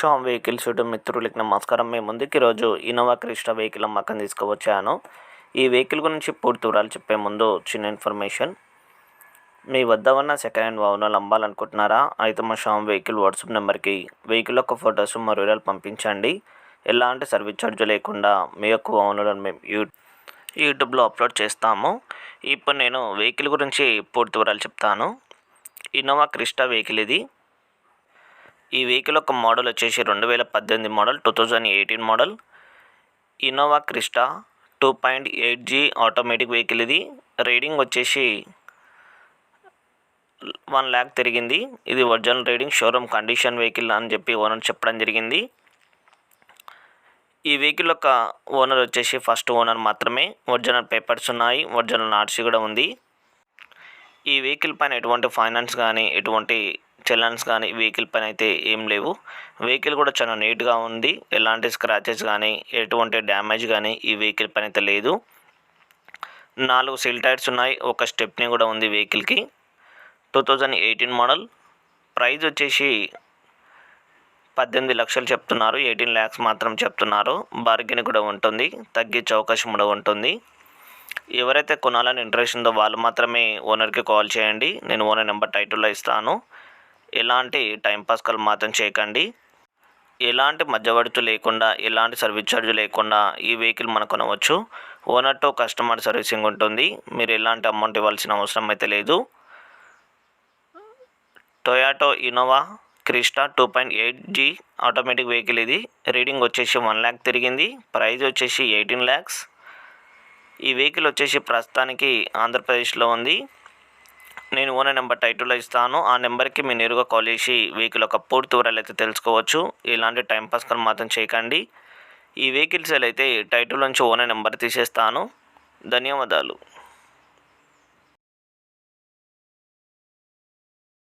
Sam vehicles YouTube మిత్రులకి నమస్కారం. మేము ముందుకు ఈరోజు ఇన్నోవా క్రిస్టా వెహికల్ అమ్మకం తీసుకువచ్చాను. ఈ వెహికల్ గురించి పూర్తి వివరాలు చెప్పే ముందు చిన్న ఇన్ఫర్మేషన్ మీ వద్ద ఉన్న సెకండ్ హ్యాండ్ వాహనాలు అమ్మాలనుకుంటున్నారా? అయితే మా షామ్ వెహికల్ వాట్సాప్ నెంబర్కి వెహికల్ యొక్క ఫొటోస్ మరో వివరాలు పంపించండి. ఎలాంటి సర్వీస్ ఛార్జ్ లేకుండా మీ యొక్క వాహనాలను మేము యూ యూట్యూబ్లో అప్లోడ్ చేస్తాము. ఇప్పుడు నేను వెహికల్ గురించి పూర్తి వివరాలు చెప్తాను. ఇన్నోవా క్రిస్టా వెహికల్ ఇది. ఈ వెహికల్ యొక్క మోడల్ వచ్చేసి రెండు వేల పద్దెనిమిది model two thousand eighteen model. Innova Crysta two point eight G automatic vehicle ఇది. రైడింగ్ వచ్చేసి వన్ ల్యాక్ తిరిగింది. ఇది original riding showroom condition vehicle అని చెప్పి ఓనర్ చెప్పడం జరిగింది. ఈ వెహికల్ యొక్క ఓనర్ వచ్చేసి ఫస్ట్ ఓనర్ మాత్రమే. ఒరిజినల్ పేపర్స్ ఉన్నాయి ఒరిజినల్ ఆర్సీ కూడా ఉంది. ఈ వెహికల్ పైన ఎటువంటి ఫైనాన్స్ కానీ ఎటువంటి చలన్స్ కానీ వెహికల్ పైన అయితే ఏం లేవు. వెహికల్ కూడా చాలా నీట్గా ఉంది. ఎలాంటి స్క్రాచెస్ కానీ ఎటువంటి డ్యామేజ్ కానీ ఈ వెహికల్ పైన అయితే లేదు. నాలుగు సీల్ టైర్స్ ఉన్నాయి. ఒక స్టెప్ని కూడా ఉంది వెహికల్కి. Two thousand eighteen model. Price వచ్చేసి పద్దెనిమిది లక్షలు చెప్తున్నారు. ఎయిటీన్ ల్యాక్స్ మాత్రం చెప్తున్నారు. బార్గెన్ కూడా ఉంటుంది. తగ్గించే అవకాశం కూడా ఉంటుంది. ఎవరైతే కొనాలని ఇంట్రెస్ట్ ఉందో వాళ్ళు మాత్రమే ఓనర్కి కాల్ చేయండి. నేను ఓనర్ నెంబర్ టైటిల్లో ఇస్తాను. ఎలాంటి టైంపాస్ కాల్ మాత్రం చేయకండి. ఎలాంటి మధ్యవర్తి లేకుండా ఎలాంటి సర్వీస్ ఛార్జ్ లేకుండా ఈ వెహికల్ మనం కొనవచ్చు. ఓనర్ టు కస్టమర్ సర్వీసింగ్ ఉంటుంది. మీరు ఎలాంటి అమౌంట్ ఇవ్వాల్సిన అవసరం అయితే లేదు. Toyota Innova Crysta two point eight G automatic vehicle ఇది. రీడింగ్ వచ్చేసి వన్ ల్యాక్ తిరిగింది. ప్రైజ్ వచ్చేసి ఎయిటీన్ ల్యాక్స్ ఈ వెహికల్ వచ్చేసి ప్రస్తుతానికి ఆంధ్రప్రదేశ్లో ఉంది. నేను ఓనర్ నెంబర్ టైటిల్లో ఇస్తాను. ఆ నెంబర్కి మీరు నేరుగా కాల్ చేసి వెహికల్ యొక్క పూర్తి వివరాలు అయితే తెలుసుకోవచ్చు. ఇలాంటి టైంపాస్ కాల్ మాత్రం చేయకండి. ఈ వెహికల్ సేల్ అయితే టైటిల్ నుంచి ఓనర్ నెంబర్ తీసేస్తాను. ధన్యవాదాలు.